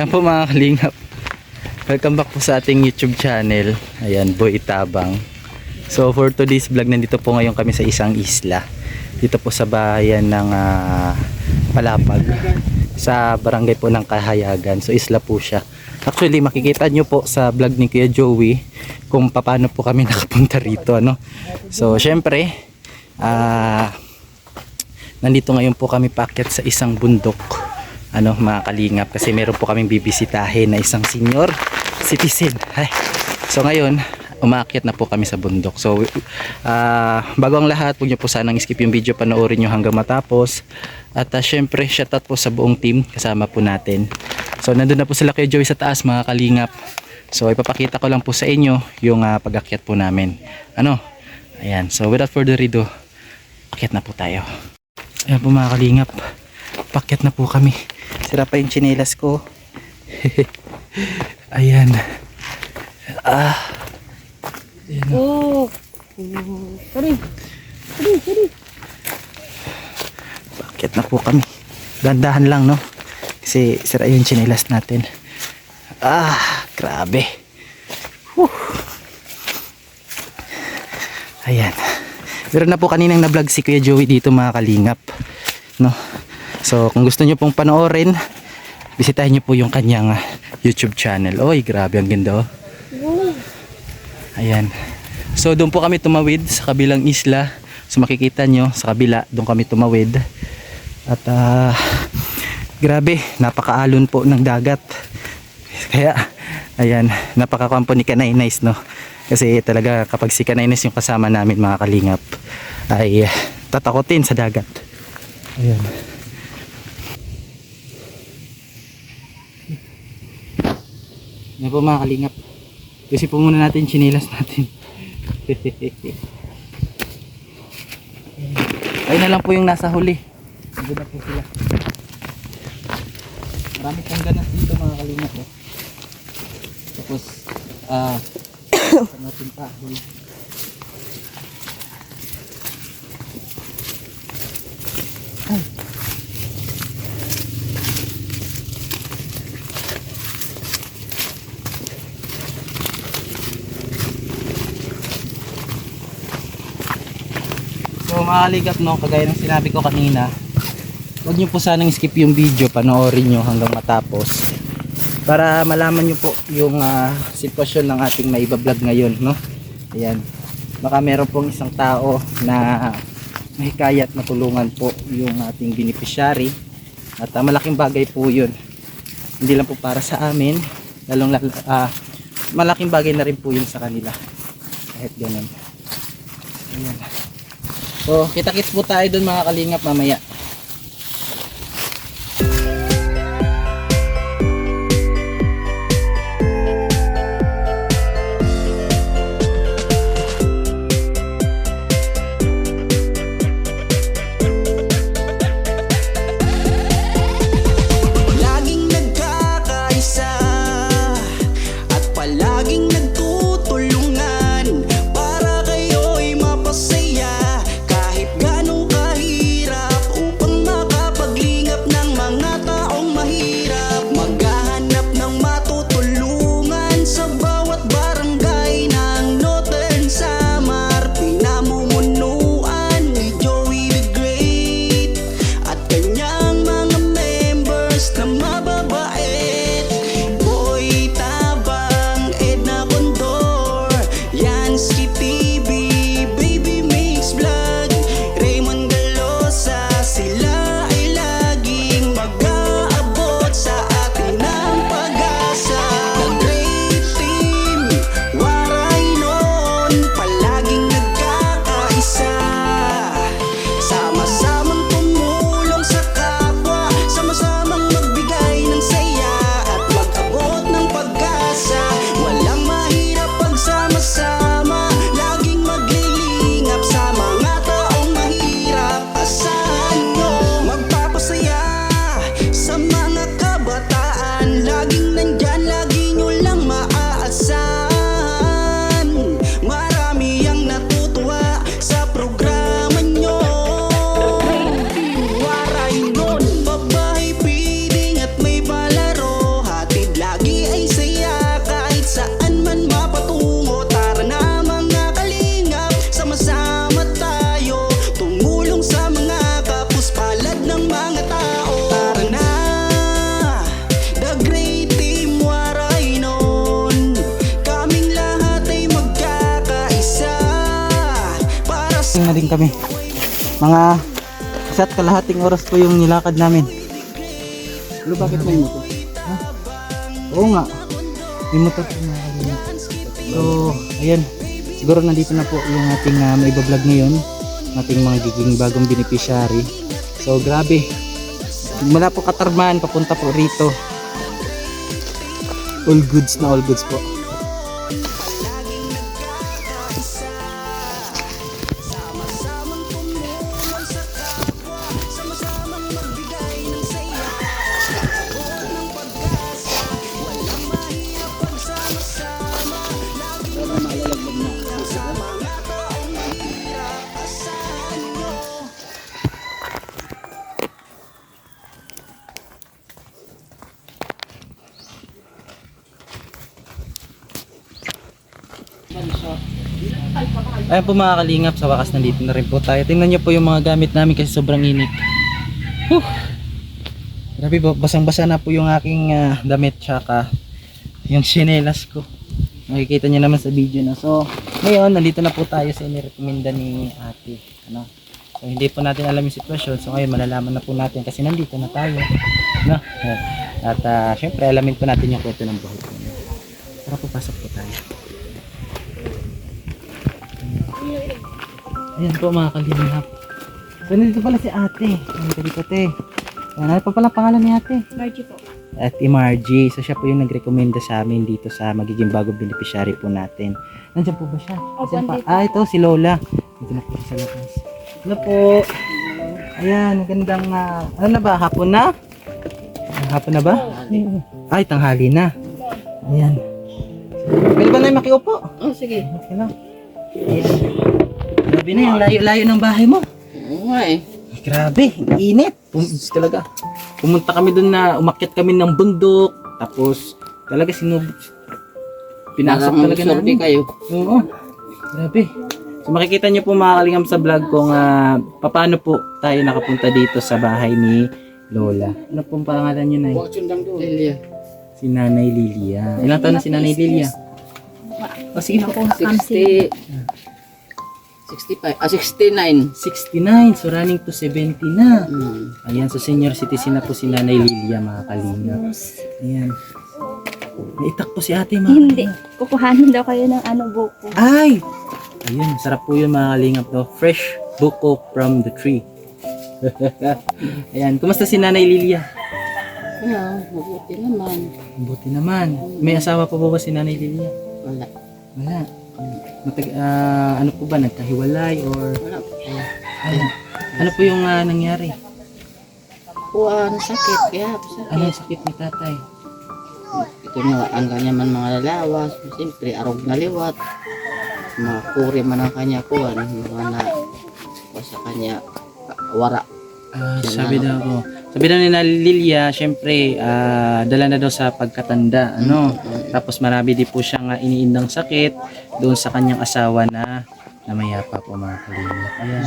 Ayan po mga kalingap. Welcome back po sa ating YouTube channel. Ayan, Boy Tabang. So for today's vlog, nandito po ngayon kami sa isang isla. Dito po sa bahayan ng ah, Palapag. Sa barangay po ng Kahayagan. So isla po siya. Actually, makikita nyo po sa vlog ni Kuya Joey kung paano po kami nakapunta rito. Ano? So syempre, ah nandito ngayon po kami packet sa isang bundok ano mga kalingap kasi meron po kaming bibisitahin na isang senior citizen. Ay. so ngayon umakyat na po kami sa bundok. So ah, bago ang lahat huwag nyo po sanang skip yung video panoorin nyo hanggang matapos. At uh, syempre shoutout po sa buong team kasama po natin. So nandun na po sila kay Joey sa taas mga kalingap. So ipapakita ko lang po sa inyo yung ah, pag-akyat po namin. Ano? Ayan. So without further ado akyat na po tayo. Ayan po mga kalingap. Pakyat na po kami. Sira pa yung tsinelas ko. Ayan. Ah. Ayan. Oh. Sorry. Sorry, sorry. Pakyat na po kami. Dandahan lang no. Kasi sira yung tsinelas natin. Ah, grabe. Whew. Ayan. Pero na po kaninang na-vlog si Kuya Joey dito mga kalingap. No? So kung gusto nyo pong panoorin, bisitahin nyo po yung kanyang ah, YouTube channel. Oy, grabe ang ganda oh. Ayan. So doon po kami tumawid sa kabilang isla. So makikita nyo sa kabila, doon kami tumawid. At ah, grabe, napakaalon po ng dagat. Kaya, ayan, napakakampo ni Kanay Nice, no? Kasi talaga kapag si Kanay Nice yung kasama namin mga kalingap, ay tatakotin sa dagat. Ayan. Yan po mga kalingap. Kasi po muna natin chinilas natin. Ay na lang po yung nasa huli. Nandun na po sila. Marami pong ganas dito mga kalingap. Oh. Tapos, ah, sa natin kahoy. Ay. Kaligap no, kagaya ng sinabi ko kanina, huwag nyo po sanang skip yung video, panoorin nyo hanggang matapos. Para malaman nyo po yung ah, sitwasyon ng ating maibablog ngayon, no? Ayan. Baka meron pong isang tao na mahikayat na tulungan po yung ating beneficiary. At ah, malaking bagay po yun. Hindi lang po para sa amin, lalong lalo, ah, malaking bagay na rin po yun sa kanila. Kahit ganun. Ayan. So, kita-kits po tayo dun mga kalingap mamaya. Kami. Mga isa't kalahating oras po yung nilakad namin. Ano bakit may motor? Oo nga. May motor po kalingap. So, ayan. Siguro nandito na po yung ating uh, maibablog ngayon. Ating mga giging bagong beneficiary. So, grabe. Mula po Katarman, papunta po rito. All goods na all goods po. Ayan po mga kalingap, sa wakas nandito na rin po tayo. Tingnan nyo po yung mga gamit namin kasi sobrang init. Whew. Grabe po, basang-basa na po yung aking ah, damit tsaka yung sinelas ko. Makikita nyo naman sa video na. So, ngayon, nandito na po tayo sa inirekomenda ni ate. Ano? So, hindi po natin alam yung sitwasyon. So, ngayon, malalaman na po natin kasi nandito na tayo. No? At, ah, syempre, alamin po natin yung kwento ng buhay. Tara po, pasok po tayo. Ayan po mga kalingap. So nandito pala si ate. Nandito dito te. Ayan, ano pa pala pangalan ni ate? Margie po. Ate Margie. So siya po yung nagrekomenda sa amin dito sa magiging bagong beneficiary po natin. Nandiyan po ba siya? Opo, pa? Ah, ito si Lola. Dito na po siya sa labas. Hello po. Ayan, magandang ah, ano na ba? Hapon na? Hapon na ba? Ay, tanghali na. Ayan. Pwede ba na yung makiupo? Oh, sige. Okay lang. Ayan. Grabe na yung layo-layo ng bahay mo. Oo nga eh. Grabe, init. Pum talaga. Pumunta kami doon na umakyat kami ng bundok. Tapos talaga sinub pinasok talaga namin. kayo. Oo. Grabe. So makikita niyo po mga kalingam sa vlog kung ah, paano po tayo nakapunta dito sa bahay ni Lola. Ano pong pangalan niyo na Lilia. Si Nanay Lilia. Ilang taon na si Nanay Lilia? O sige po. 60. 65. Ah, 69. 69. So running to 70 na. Hmm. Ayan, so senior citizen na po si Nanay Lilia mga kalingap. Ayan. Naitak po si ate mga Hindi. Kukuhanin daw kayo ng ano buko. Ay! Ayun, sarap po yun mga kalingap. No? Fresh buko from the tree. Ayan, kumusta si Nanay Lilia? Yeah, mabuti naman. Buti naman. May asawa pa po ba si Nanay Lilia? Wala. Wala. Matag, ah, ano po ba, nagkahiwalay or Wala po. ano, ano po yung ah, nangyari? Kuha, sakit. Kaya, sakit. Ano yung sakit ni tatay? Ito nga, ang kanya man mga lalawas. Siyempre, arog na liwat. Mga kuri man ang kanya kuha. Mga na, sa kanya, wara. Ah, Yan sabi ano. daw ko. Sabi daw ni na Lilia, syempre, ah, dala na daw sa pagkatanda, ano. Tapos marami din po siyang uh, iniindang sakit doon sa kanyang asawa na namayapa po mga kalingap. Ayan.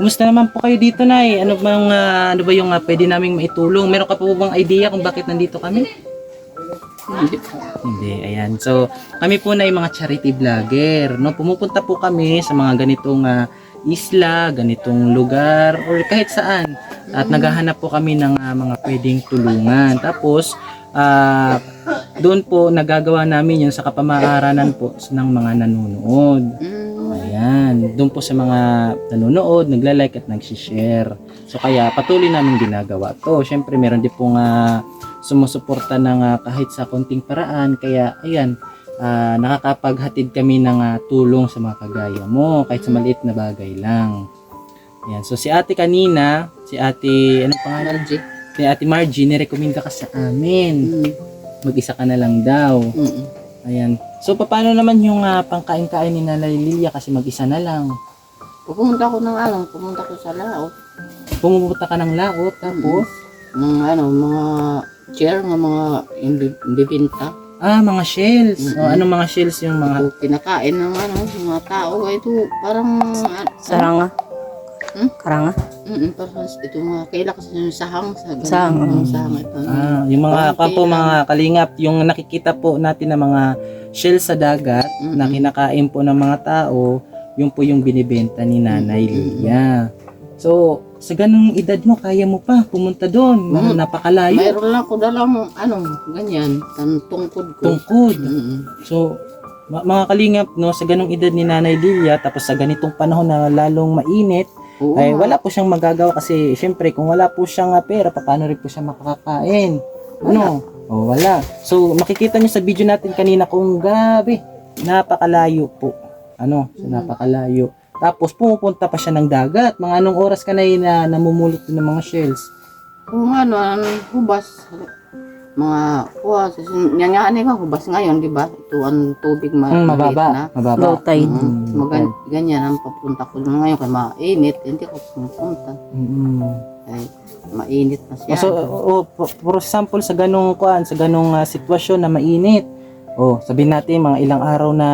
Kumusta naman po kayo dito, Nay? Ano bang ah, ano ba yung uh, pwede naming maitulong? Meron ka po bang idea kung bakit nandito kami? Hindi po. Hindi, ayan. So, kami po na yung mga charity vlogger, no? Pumupunta po kami sa mga ganitong ah, isla, ganitong lugar, or kahit saan. At naghahanap po kami ng ah, mga pwedeng tulungan. Tapos, ah, doon po nagagawa namin yun sa kapamaaranan po ng mga nanonood. Ayan, doon po sa mga nanonood, nagla-like at nag-share. So kaya patuloy namin ginagawa to. Syempre meron din pong ah, sumusuporta ng ah, kahit sa konting paraan. Kaya ayan, ah, nakakapaghatid kami ng ah, tulong sa mga kagaya mo kahit sa maliit na bagay lang. Ayan, so si ate kanina, si ate, anong pangalan? Margie. Si ate Margie, nirekomenda ka sa amin. Mm. Mag-isa ka na lang daw. Mm. Ayan. So paano naman yung ah, pangkain-kain ni Nanay Lilia kasi mag-isa na lang. Pupunta ko ng alam, pumunta ko sa laot. Pumupunta ka ng laot tapos Mga ano, mga chair, nga mga imbi- bibinta. ah mga shells. Mm-mm. O, anong mga shells yung mga Ito, kinakain ng ano, mga tao. Ito, parang, ah, Saranga. Hmm? Karanga. Mm, parang ito mga kaila kasi yung sahang sa ganun, Sahang, yung mm. sahang ito. ah, yung mga Parang pa po kailan. mga kalingap, yung nakikita po natin na mga shells sa dagat Mm-mm. na kinakain po ng mga tao, yun po yung binibenta ni Nanay Lia. So, sa ganung edad mo, kaya mo pa pumunta doon. Mm. Napakalayo. Mayroon lang ko dalang, ano, ganyan, tan tungkod ko. Tungkod. Mm-mm. So, ma- mga kalingap, no, sa ganung edad ni Nanay Lilia, tapos sa ganitong panahon na lalong mainit, Oo ay wala po siyang magagawa kasi syempre kung wala po siyang ah, pera, paano rin po siya makakakain? Ano? O wala. So makikita niyo sa video natin kanina kung gabi, napakalayo po. Ano? So napakalayo. Tapos pumupunta pa siya ng dagat. Mga anong oras ka na yun na namumulot ng mga shells? Kung ano, ang hubas, mga kuha, nyanyaani ka, hubas ngayon, di ba? Ito ang tubig ma Mm, mababa. na. Mababa. Low tide. Mm, Mm, magan, ganyan ang papunta ko ngayon kaya mainit, hindi ko pumunta. Mm. Ay, mainit na siya. So, o, for, for example, sa ganong kuan, sa ganong ah, sitwasyon na mainit, o sabihin natin mga ilang araw na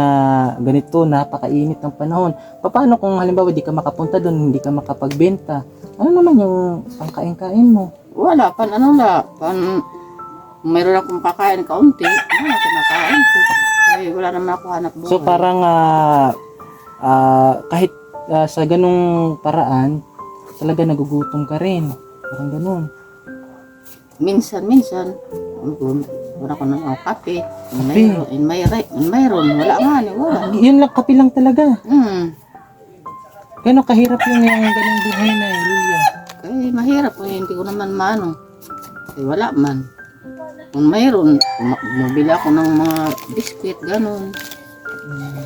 ganito, napakainit ng panahon. Paano kung halimbawa di ka makapunta doon, hindi ka makapagbenta? Ano naman yung pangkain-kain mo? Wala, pan ano la, pan, mayroon akong pakain kaunti, ano, kinakain ko. Ay, wala naman ako hanap buhay. So parang ah, ah, kahit ah, sa ganong paraan, talaga nagugutom ka rin. Parang ganun. minsan, minsan, ano, wala ko na ako kape. Kape? In mayroon, in mayroon, in mayroon, wala nga, ni, wala. Yun lang, kapi lang talaga. Hmm, Gano'ng kahirap yung yung ganong buhay na, Lilia. kaya mahirap po, hindi ko naman maano. Kaya wala man. Kung mayroon, ma- bumili ako ng mga biskwit, ganun.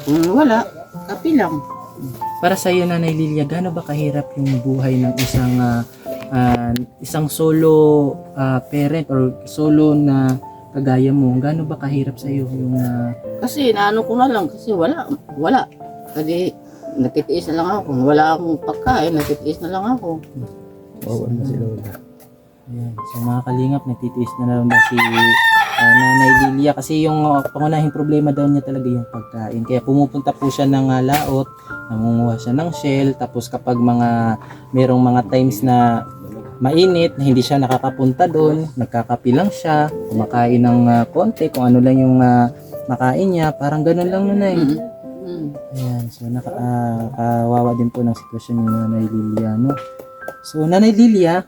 Kung wala, kape lang. Para sa iyo Nanay Lilia, gaano ba kahirap yung buhay ng isang ah, ah, isang solo ah, parent or solo na kagaya mo? Gaano ba kahirap sa iyo yung ah, Kasi naano ko na lang, kasi wala, wala. Kasi natitiis na lang ako. Kung wala akong pagkain, natitiis na lang ako. Oo, ano si Lola. Ayan. So mga kalingap, natitiis na lang daw si ah, Nanay Lilia kasi yung ah, pangunahing problema daw niya talaga yung pagkain. Kaya pumupunta po siya ng ah, laot, nangunguha siya ng shell, tapos kapag mga merong mga times na mainit na hindi siya nakakapunta doon, nagkakapi lang siya, kumakain ng ah, konti, kung ano lang yung ah, makain niya, parang ganun lang nun eh. Mm. Mm. Ayan, so naka, ah, kawawa din po ng sitwasyon ni Nanay Lilia, no? So, Nanay Lilia,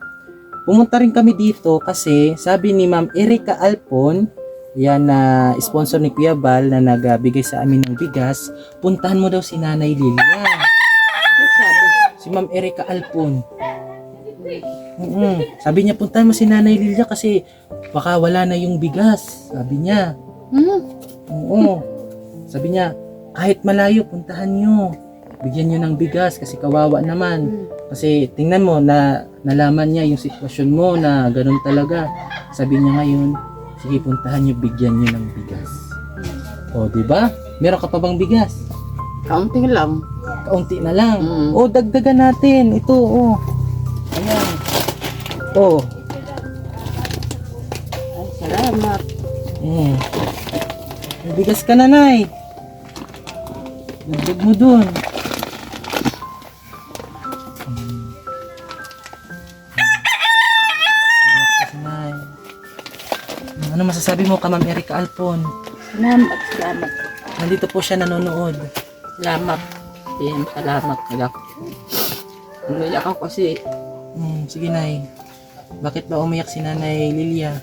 pumunta rin kami dito kasi sabi ni Ma'am Erika Alpon, yan na sponsor ni Kuya Bal na nagbigay sa amin ng bigas, puntahan mo daw si Nanay Lilia. Ano sabi? Si Ma'am Erika Alpon. Mm Sabi niya, puntahan mo si Nanay Lilia kasi baka wala na yung bigas. Sabi niya. Hmm? Oo. Sabi niya, kahit malayo, puntahan nyo. Bigyan nyo ng bigas kasi kawawa naman. Kasi tingnan mo, na nalaman niya yung sitwasyon mo na ganun talaga. Sabi niya ngayon, sige puntahan nyo, bigyan nyo ng bigas. O, di ba? Meron ka pa bang bigas? Kaunting lang. Kaunti na lang. Mm. O, dagdagan natin. Ito, o. Ayan. O. Ay, salamat. May bigas ka na, Nay. Dagdag mo dun. Masasabi mo ka, Ma'am Erika Alpon? Salamat, salamat. Nandito po siya nanonood. Salamat. Yan, salamat. Iyak. Umiyak ako kasi Hmm, sige, Nay. Bakit ba umiyak si Nanay Lilia?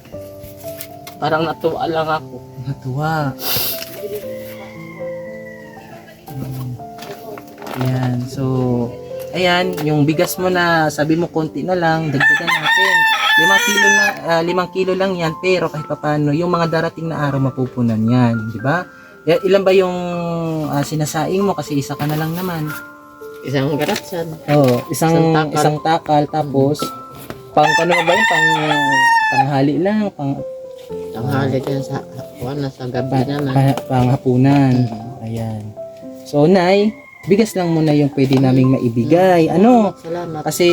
parang natuwa lang ako. Natuwa. Mm. Ayan, so, ayan, yung bigas mo na sabi mo konti na lang, dagdagan natin. Limang kilo na, ah, limang kilo lang yan, pero kahit paano, yung mga darating na araw mapupunan yan, di ba? Ya- Ilan ba yung ah, sinasaing mo kasi isa ka na lang naman? Isang garatsan. Oo, isang Isang takal. isang takal tapos pang ano ba yun? Pang tanghali lang, pang Tanghali din sa na sa gabi pa, naman. pa- panghapunan. Ayan. So, Nay, bigas lang muna yung pwede naming maibigay. Ano? Salamat. Kasi,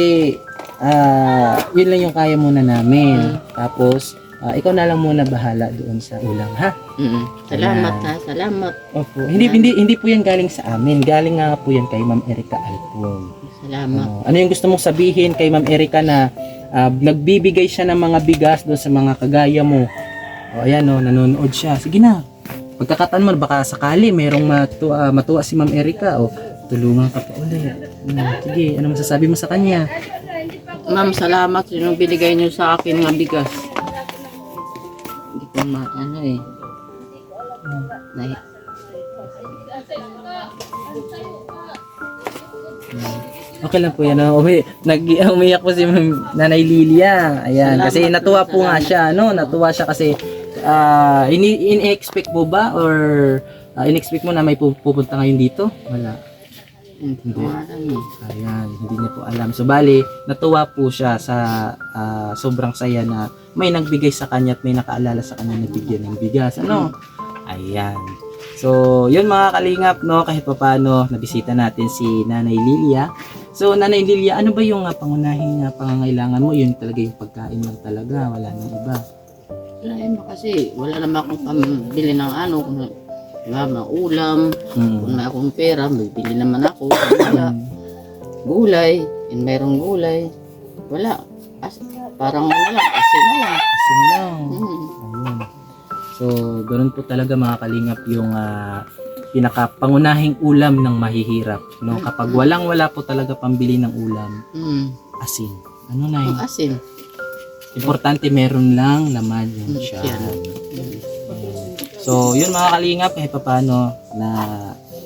ah, yun lang yung kaya muna namin. Tapos, ah, ikaw na lang muna bahala doon sa ulam, ha? Mm. Salamat ha, salamat. Opo. Hindi, hindi, hindi po yan galing sa amin. Galing nga po yan kay Ma'am Erika Alpon. Salamat. Oh, ano yung gusto mong sabihin kay Ma'am Erika na ah, nagbibigay siya ng mga bigas doon sa mga kagaya mo? O ayan o, nanonood siya. Sige na. Pagkakataon mo, baka sakali merong matu, ah, matuwa si Ma'am Erika. O, Tulungan ka pa ulit. Hmm, sige, ano masasabi mo sa kanya? Ma'am, salamat sa yung binigay niyo sa akin nga bigas. Hindi ko ma, ano eh. Nay, Okay lang po yan. No? Umi, nag, umiyak po si Nanay Lilia. Ayan, Salamat kasi natuwa po nga siya. No? Natuwa siya kasi ini in-expect mo ba or ah, in-expect mo na may pu- pupunta ngayon dito? Wala. hindi ko alam eh. Ayan, hindi niya po alam. So bali, natuwa po siya sa ah, sobrang saya na may nagbigay sa kanya at may nakaalala sa kanya na bigyan ng bigas. Ano? Ayan. So, yun mga kalingap, no, kahit pa paano, nabisita natin si Nanay Lilia. So, Nanay Lilia, ano ba yung uh, pangunahing uh, pangangailangan mo? Yun talaga yung pagkain lang talaga, wala nang iba. Wala yun kasi wala naman akong pambili ng ano. Kung diba, mga ulam, kung Mm. may akong pera, bibili naman ako. Wala, gulay, and mayroong gulay. Wala. As, parang lang, asin na lang. Asin lang. Hmm. Ayun. So, ganun po talaga mga kalingap yung ah, pinakapangunahing ulam ng mahihirap. No? Kapag walang-wala po talaga pambili ng ulam, Hmm. asin. Ano na Ang asin. Importante meron lang laman yung Mm, siya. yan. Hmm. So, yun mga kalingap, kahit pa paano na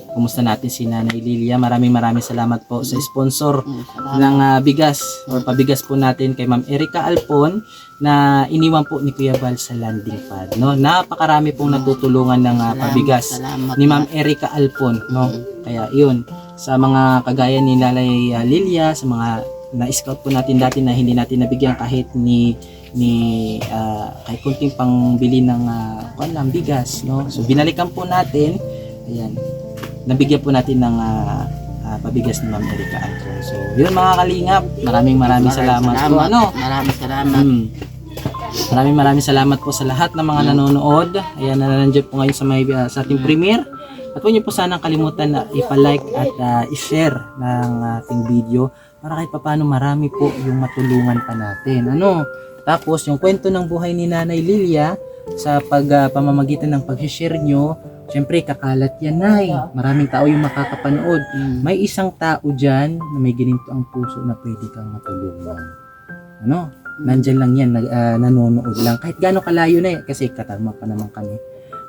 kumusta natin si Nanay Lilia. Maraming maraming salamat po sa sponsor salamat. ng ah, bigas or pabigas po natin kay Ma'am Erika Alpon na iniwan po ni Kuya Val sa landing pad. No? Napakarami pong natutulungan ng Salamat, pabigas Salamat. ni Ma'am Erika Alpon. No? Kaya yun, sa mga kagaya ni Lalay ah, Lilia, sa mga na-scout po natin dati na hindi natin nabigyan kahit ni ni ah, kahit kunting pangbili ng uh, lang bigas no? So binalikan po natin. Ayan. Nabigyan po natin ng ah, ah, pabigas ni Ma'am Erika Alpon so yun mga kalingap. Maraming maraming salamat, po ano? Maraming salamat. Mm. Maraming maraming salamat po sa lahat ng mga nanonood. Ayan na nandiyan po ngayon sa, may, uh, sa ating premiere. At huwag niyo po sanang kalimutan na ipa-like at uh, i-share ng ating video para kahit papano marami po yung matulungan pa natin. Ano? Tapos yung kwento ng buhay ni Nanay Lilia sa pag uh, pamamagitan ng pag-share nyo, syempre kakalat yan nay. Maraming tao yung makakapanood. Hmm. May isang tao dyan na may gininto ang puso na pwede kang matulungan. Ano? Nandyan lang yan, nag, ah, nanonood lang. Kahit gaano kalayo na eh, kasi katarma pa naman kami.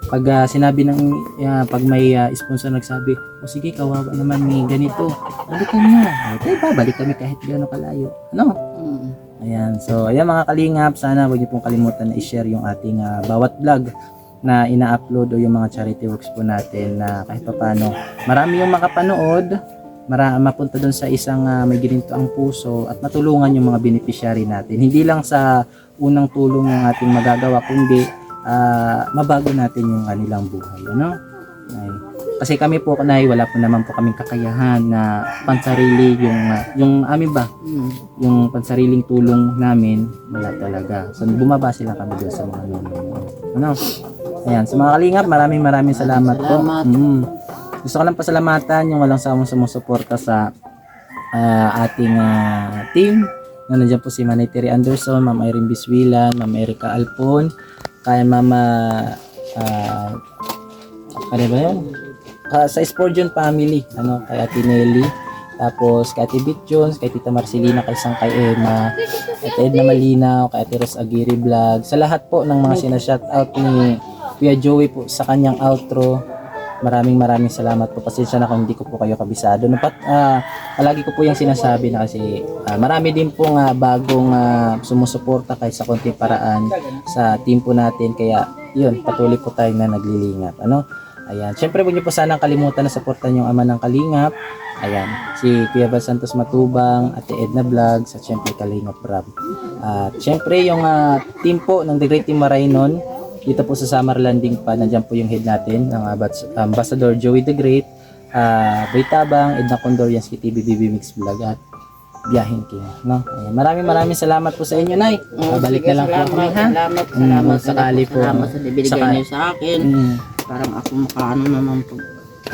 Pag ah, sinabi ng, ah, pag may ah, sponsor nagsabi, o sige, kawawa naman ni ganito, balikan niya. Okay, babalik kami kahit gaano kalayo. Ano? Hmm. Ayan. So, ayan mga kalingap, sana huwag niyo pong kalimutan na i-share yung ating ah, bawat vlog na ina-upload o yung mga charity works po natin na kahit papano marami yung makapanood mara mapunta doon sa isang ah, may gininto ang puso at matulungan yung mga beneficiary natin. Hindi lang sa unang tulong yung ating magagawa kundi ah, mabago natin yung kanilang buhay, ano? Ay, kasi kami po kanay wala po naman po kaming kakayahan na pansarili yung ah, yung amin ba Hmm. yung pansariling tulong namin, wala talaga. So, bumaba sila kami doon sa mga nanonood. Ano? Ayan, sa mga kalingap, maraming maraming salamat, Salamat. po. Mm. Gusto ko lang pasalamatan yung walang sawang sumusuporta sa ah, ating ah, team. Na nandiyan po si Manay Terry Anderson, Ma'am Irene Biswilan, Ma'am Erica Alpon, kay Mama ah ano ba yun? Ah, sa Spordion family, ano, kay Ate Nelly, tapos kay Ate Bit Jones, kay Tita Marcelina, kay Sang kay Emma, kay Edna Malinaw, kay Ate Ros Aguirre Vlog, sa lahat po ng mga sinashoutout ni Kuya Joey po sa kanyang outro. Maraming maraming salamat po. Pasensya na kung hindi ko po kayo kabisado. No, pat, palagi ko po yung sinasabi na kasi ah, marami din pong ah, bagong ah, sumusuporta kahit sa konting paraan sa team po natin. Kaya yun, patuloy po tayo na naglilingap. Ano? Ayan. Siyempre, huwag niyo po sanang kalimutan na supportan yung ama ng Kalingap. Ayan. Si Kuya Val Santos Matubang, Ate Edna Vlogs, at siyempre Kalingap Rab. At siyempre, yung ah, team po ng The Great Team Marainon, dito po sa Summer Landing pa, nandiyan po yung head natin, ng Abats- Ambassador Joey the Great, uh, Boy Tabang, Edna Condorians, KTV BB Mix Vlog, at Biyahin King. No? Ayan. Maraming maraming salamat po sa inyo, Nay. Oh, Babalik na lang po salamat, kami, ha? Salamat, Mm, salamat. sakali po. Salamat sa binigay Saka- niyo sa akin. Mm. Parang ako makaano naman po.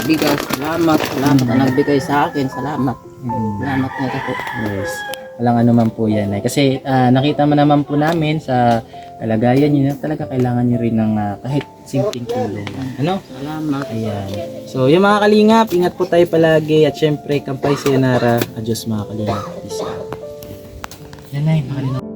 Bigas, salamat, salamat na nagbigay sa akin, salamat. Mm. Salamat na po. Yes. Walang ano man po yan. Eh. Kasi ah, nakita mo naman po namin sa kalagayan nyo na talaga kailangan nyo rin ng ah, kahit simpleng tulong lang. Ano? Salamat. Ayan. So, yung mga kalingap, ingat po tayo palagi. At syempre, kampay sayonara. Adios mga kalingap. Peace out. Yan na mga kalingap.